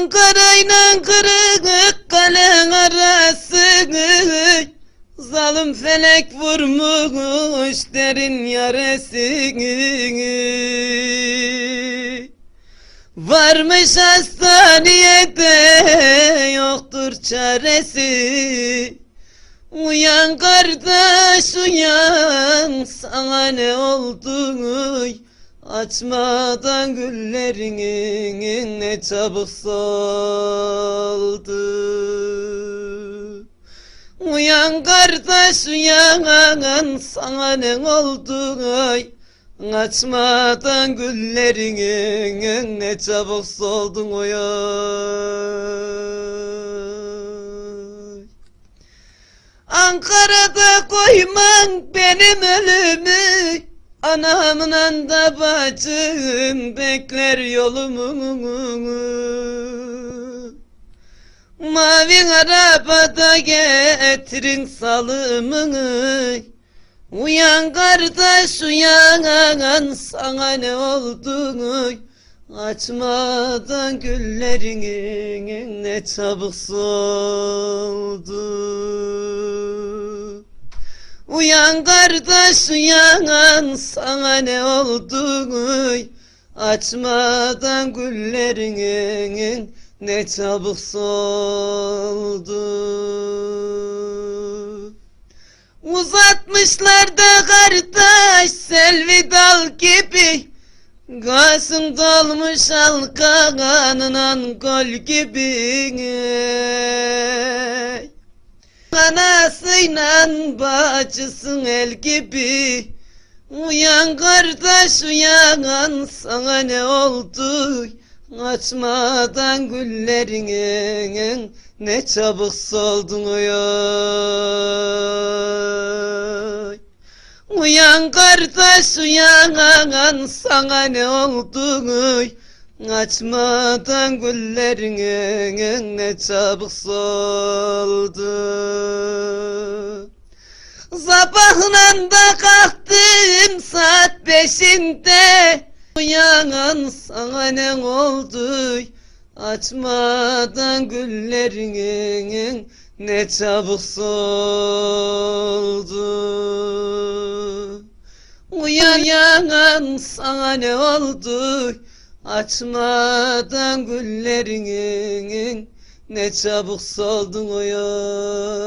Ankara'yla kırık kalen arasını Zalim felek vurmuş derin yaresini Varmış hastaniyede yoktur çaresi. Uyan kardeş uyan sana ne oldu Açmadan güllerini ne çabuk soldu. Uyan kardeş uyan sana ne oldu? Ay Açmadan güllerini ne çabuk soldun uyan Ankara'da koyman benim ölümü Anamla da bacım bekler yolumu. Mavi arabada getirin salımını Uyan kardeş uyan sana ne oldu? Açmadan güllerin ne çabuk soldu Uyan kardeş uyan sana ne oldu? Açmadan güllerin ne çabuk soldu? Uzatmışlar da kardeş selvi dal gibi. Gasım dolmuş halkanla gol gibi Anasıyla bacısın el gibi. Uyan kardeş uyan sana ne oldu? Açmadan güllerin ne çabuk soldun uyan Uyan kardeş uyan sana ne oldu Açmadan güllerin ne çabuk soldu. Sabahla da kalktım saat beşinde. Uyan sana ne oldu? Açmadan güllerin ne çabuk soldu. Uyan sana ne oldu Açmadan güllerin ne çabuk soldun uyan